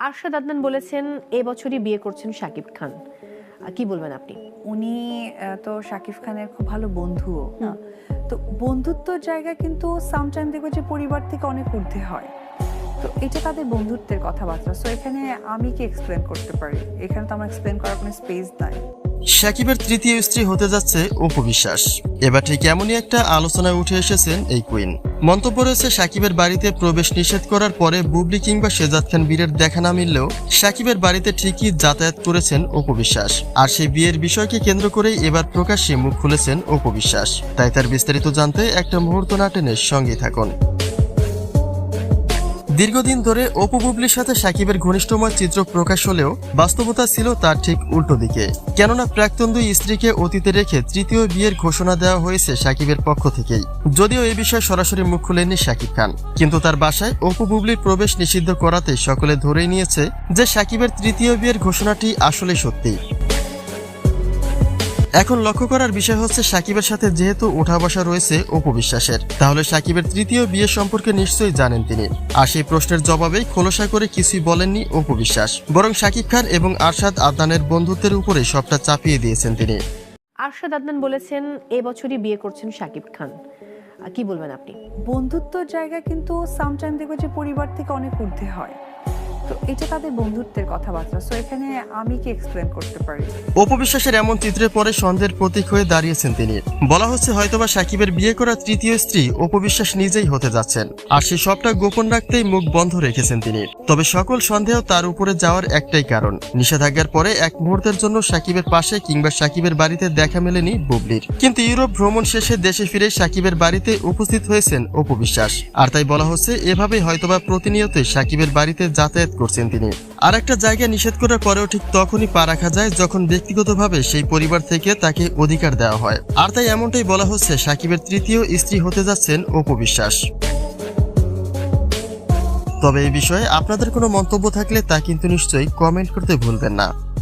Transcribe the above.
আরশাদ আদনান বলেছেন এবছরই বছরই বিয়ে করছেন শাকিব খান। কি বলবেন আপনি? উনি তো শাকিব খানের খুব ভালো বন্ধুও। তো বন্ধুত্বর জায়গা কিন্তু সামটাইম দেখব যে পরিবার থেকে অনেক ঊর্ধ্বে হয়। তো এটা তাদের বন্ধুত্বের কথাবার্তা। সো এখানে আমি কি এক্সপ্লেন করতে পারি? এখানে তো আমার এক্সপ্লেন করার কোনো স্পেস নাই। সাকিবের তৃতীয় স্ত্রী হতে যাচ্ছে অপু বিশ্বাস। এবার ঠিক এমনই একটা আলোচনায় উঠে এসেছেন এই কুইন। মন্তব্য রয়েছে, সাকিবের বাড়িতে প্রবেশ নিষেধ করার পরে বুবলি কিংবা শেজাদ খান বীরের দেখা না মিললেও সাকিবের বাড়িতে ঠিকই যাতায়াত করেছেন অপু বিশ্বাস। আর সেই বিয়ের বিষয়কে কেন্দ্র করেই এবার প্রকাশ্যে মুখ খুলেছেন অপু বিশ্বাস। তাই তার বিস্তারিত জানতে একটা মুহূর্ত না টেনে সঙ্গে থাকুন। দীর্ঘদিন ধরে অপু বুবলির সাথে সাকিবের ঘনিষ্ঠময় চিত্র প্রকাশ হলেও বাস্তবতা ছিল তার ঠিক উল্টো দিকে। কেননা প্রাক্তন দুই স্ত্রীকে অতীতে রেখে তৃতীয় বিয়ের ঘোষণা দেওয়া হয়েছে সাকিবের পক্ষ থেকেই। যদিও এই বিষয়ে সরাসরি মুখ খুলেননি সাকিব খান। কিন্তু তার বাসায় অপু বুবলির প্রবেশ নিষিদ্ধ করাতে সকলে ধরেই নিয়েছে যে সাকিবের তৃতীয় বিয়ের ঘোষণাটি আসলে সত্যি। এখন লক্ষ্য করার বিষয় হচ্ছে সাকিবের সাথে যেহেতু ওঠা বসা রয়েছে অপু বিশ্বাসের। তাহলে সাকিবের তৃতীয় বিয়ে সম্পর্কে নিশ্চয়ই জানেন তিনি। আর সেই প্রশ্নের জবাবেই খোলসা করে কিছুই বলেননি অপু বিশ্বাস। বরং সাকিব খান এবং আরশাদ আদনানের বন্ধুত্বের উপরে সবটা চাপিয়ে দিয়েছেন তিনি। আরশাদ আদনান বলেছেন এ বছরই বিয়ে করছেন শাকিব খান। কি বলবেন আপনি? বন্ধুত্বর জায়গা কিন্তু সামটাইম দেখবে যে পরিবার থেকে অনেক ঊর্ধ্বে হয়। এটা তাদের বন্ধুত্বের কথাবার্তা। সো এখানে আমি কি এক্সপ্লেন করতে পারি? অপু বিশ্বাসের এমন চিত্রের পরে সন্দেহের প্রতীক হয়ে দাঁড়িয়েছেন তিনি। বলা হচ্ছে হয়তোবা সাকিবের বিয়ে করা তৃতীয় স্ত্রী অপু বিশ্বাস নিজেই হতে যাচ্ছেন। আর সেই সবটা গোপন রাখতেই মুখ বন্ধ রেখেছেন তিনি। তবে সকল সন্দেহ তার উপরে যাওয়ার একটাই কারণ। নিষেধাজ্ঞার পরে এক মুহূর্তের জন্য সাকিবের পাশে কিংবা সাকিবের বাড়িতে দেখা মেলেনি বুবলির। কিন্তু ইউরোপ ভ্রমণ শেষে দেশে ফিরে সাকিবের বাড়িতে উপস্থিত হয়েছেন অপু বিশ্বাস। আর তাই বলা হচ্ছে এভাবেই হয়তোবা প্রতিনিয়তই সাকিবের বাড়িতে যাতায়াত করছেন তিনি। আর একটা জায়গায় নিষেধ করার পরেও ঠিক তখনই পা রাখা যায় যখন ব্যক্তিগতভাবে সেই পরিবার থেকে তাকে অধিকার দেওয়া হয়। আর তাই এমনটাই বলা হচ্ছে, সাকিবের তৃতীয় স্ত্রী হতে যাচ্ছেন অপু বিশ্বাস। তবে এই বিষয়ে আপনাদের কোনো মন্তব্য থাকলে তা কিন্তু নিশ্চয়ই কমেন্ট করতে ভুলবেন না।